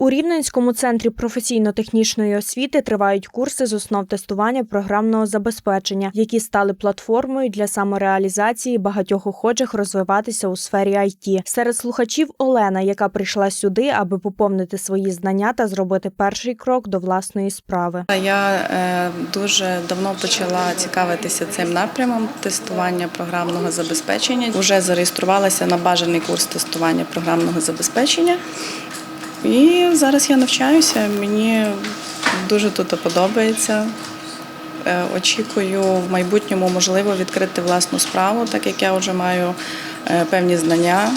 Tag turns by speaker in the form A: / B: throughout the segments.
A: У Рівненському центрі професійно-технічної освіти тривають курси з основ тестування програмного забезпечення, які стали платформою для самореалізації багатьох охочих розвиватися у сфері IT. Серед слухачів Олена, яка прийшла сюди, аби поповнити свої знання та зробити перший крок до власної справи.
B: Я е, дуже давно почала цікавитися цим напрямом тестування програмного забезпечення. Уже зареєструвалася на бажаний курс тестування програмного забезпечення. І зараз я навчаюся. Мені дуже тут подобається. Е, Очікую в майбутньому можливо відкрити власну справу, так як я вже маю е, певні знання,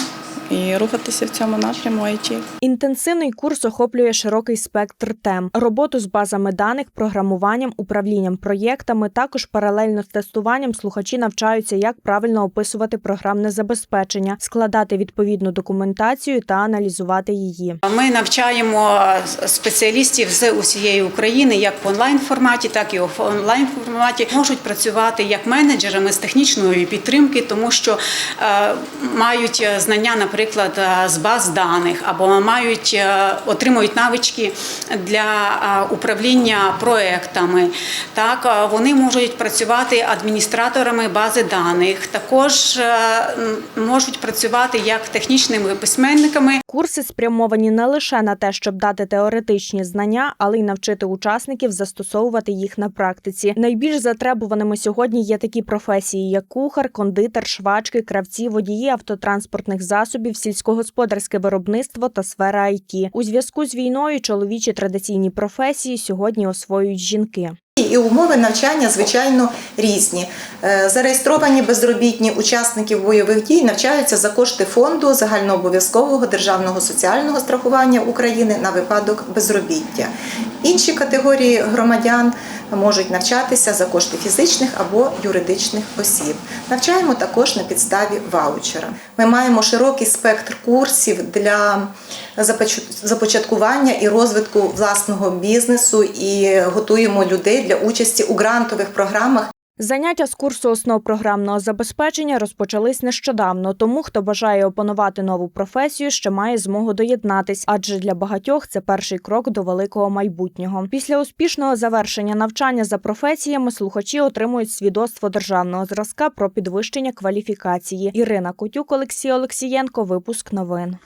B: і рухатися в цьому напряму IT.
A: Інтенсивний курс охоплює широкий спектр тем: роботу з базами даних, програмуванням, управлінням проєктами. Також паралельно з тестуванням слухачі навчаються, як правильно описувати програмне забезпечення, складати відповідну документацію та аналізувати її.
C: Ми навчаємо спеціалістів з усієї України, як в онлайн форматі, так і в онлайн форматі. Можуть працювати як менеджерами з технічної підтримки, тому що е, мають знання, наприклад, е, з баз даних або мають е, отримують навички для е, управління проектами. Так вони можуть працювати адміністраторами бази даних. Також можуть працювати як технічними письменниками.
A: Курси спрямовані не лише на те, щоб дати теоретичні знання, але й навчити учасників застосовувати їх на практиці. Найбільш затребуваними сьогодні є такі професії, як кухар, кондитер, швачки, кравці, водії автотранспортних засобів, сільськогосподарське виробництво та сфера IT. У зв'язку з війною чоловічі традиційні професії сьогодні освоюють жінки.
D: І умови навчання, звичайно, різні. Е, Зареєстровані безробітні учасники бойових дій навчаються за кошти фонду загальнообов'язкового державного соціального страхування України на випадок безробіття. Інші категорії громадян можуть навчатися за кошти фізичних або юридичних осіб. Навчаємо також на підставі ваучера. Ми маємо широкий спектр курсів для започаткування і розвитку власного бізнесу і готуємо людей для участі у грантових програмах
A: Заняття з курсу основ програмного забезпечення розпочались нещодавно, тому хто бажає опанувати нову професію, ще має змогу доєднатись, адже для багатьох це перший крок до великого майбутнього. Після успішного завершення навчання за професіями слухачі отримують свідоцтво державного зразка про підвищення кваліфікації. Ірина Котюк, Олексій Олексієнко. Випуск новин.